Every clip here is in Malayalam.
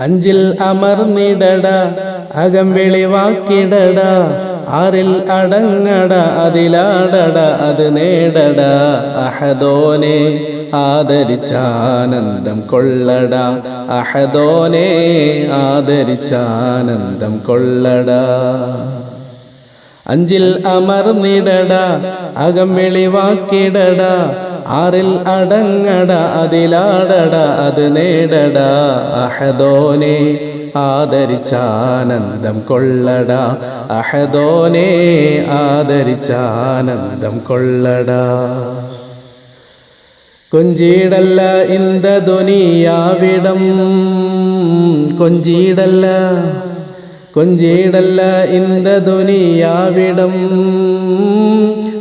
അഞ്ചിൽ അമർന്നിടട അകം വെളിവാക്കിടട ആറിൽ അടങ്ങട അതിലാടട അത് നേടട. അഹദോനെ ആദരിച്ചാനന്ദം കൊള്ളട. അഹദോനെ ആദരിച്ചാനന്ദം കൊള്ളട. അഞ്ചിൽ അമർന്നിടട അകം വെളിവാക്കിടട ആറിൽ അടങ്ങട അതിലാടട അത് നേടട. അഹദോനെ ആദരിച്ചാനന്ദം കൊള്ളട. അഹദോനെ ആദരിച്ചാനന്ദം കൊള്ളട. കൊഞ്ചീടല്ല ഇന്ത ദുനിയാവിടം കൊഞ്ചീടല്ല ഇന്ത ദുനിയാവിടം.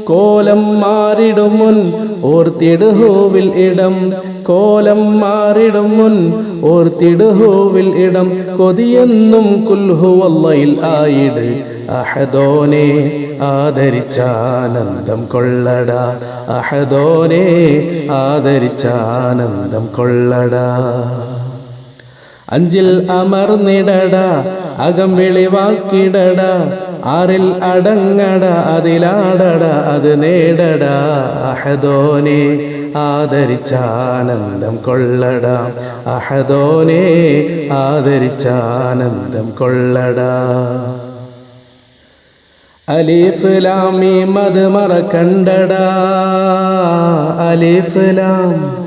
കോലം മാറിടും മുൻ ഓർത്തിടുഹോവിൽ ഇടം. കോലം മാറിടും മുൻ ഓർത്തിടുഹൂവിൽ ഇടം. കൊതിയെന്നും കുൽഹുവല്ലയിൽ ആയിട്. അഹദോനെ ആദരിച്ചാനന്ദം കൊള്ളട. അഹദോനെ ആദരിച്ചാനന്ദം കൊള്ളട. അഞ്ചിൽ അമർന്നിടട അകം വെളിവാക്കിടട ആറിൽ അടങ്ങട അതിലാടട അത് നേടട. അഹദോനെ ആദരിച്ചാനന്ദം കൊള്ളട. അഹദോനെ ആദരിച്ചാനന്ദം കൊള്ളട. അലിഫ് ലാമി മത് മറക്കണ്ടട. അലിഫ് ലാം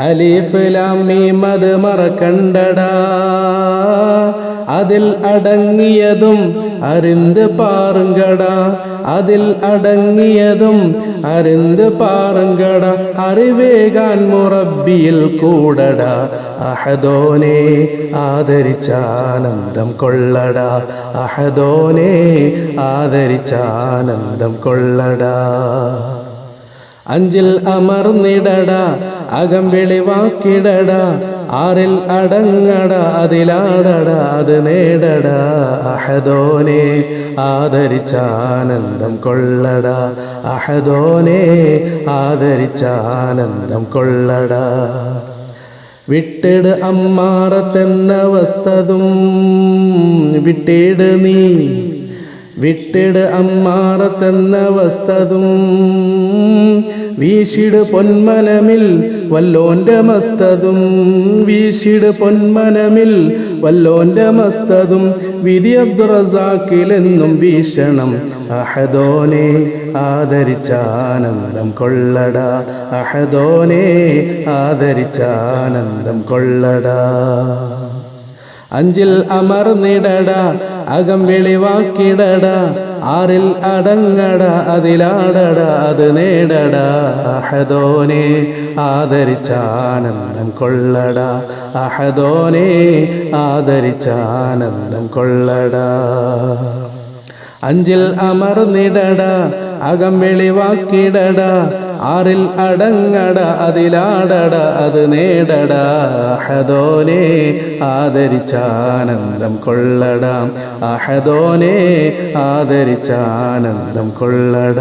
അലിഫ് ലാമി മത് മറക്കണ്ടടാ. അതിൽ അടങ്ങിയതും അറിന്ത് പാറുങ്കട. അതിൽ അടങ്ങിയതും അരിന്ത് പാറുങ്കട. അറിവേകാൻ മുറബിയിൽ കൂടട. അഹദോനെ ആദരിച്ചാനന്ദം കൊള്ളട. അഹദോനെ ആദരിച്ചാനന്ദം കൊള്ളട. അഞ്ചിൽ അമർന്നിടട അകം വെളിവാക്കിടട ആറിൽ അടങ്ങട അതിലാടട അത് നേടട. അഹദോനെ ആദരിച്ചാനന്ദം കൊള്ളട. അഹദോനെ ആദരിച്ചാനന്ദം കൊള്ളട. വിട്ടിട് അമ്മാറത്തെന്ന വസ്തതും വിട്ടിട് നീ വിട്ടിട് അമ്മാറത്തെന്ന വസ്തതും വീശിട് പൊന്മനമിൽ വല്ലോന്റെ മസ്തതും വീശിട് പൊന്മനമിൽ വല്ലോന്റെ മസ്തതും വിധി അബ്ദുറസാക്കിലെന്നും വീഷണം അഹദോനെ ആദരിച്ചാനന്ദം കൊള്ളട. അഹദോനെ ആദരിച്ചാനന്ദം കൊള്ളട. അഞ്ചിൽ അമർന്നിടട അകം വെളിവാക്കിടട ആറിൽ അടങ്ങട അതിലാടട അത് നേടട. അഹദോനെ ആദരിച്ചാനന്ദം കൊള്ളട. അഹദോനെ ആദരിച്ചാനന്ദം കൊള്ളട. അഞ്ചിൽ അമർന്നിടട അകം വെളിവാക്കിടട ആറിൽ അടങ്ങട അതിലാടട അത് നേടട. അഹദോനെ ആദരിച്ചാനന്ദം കൊള്ളട. അഹദോനെ ആദരിച്ചാനന്ദം കൊള്ളട.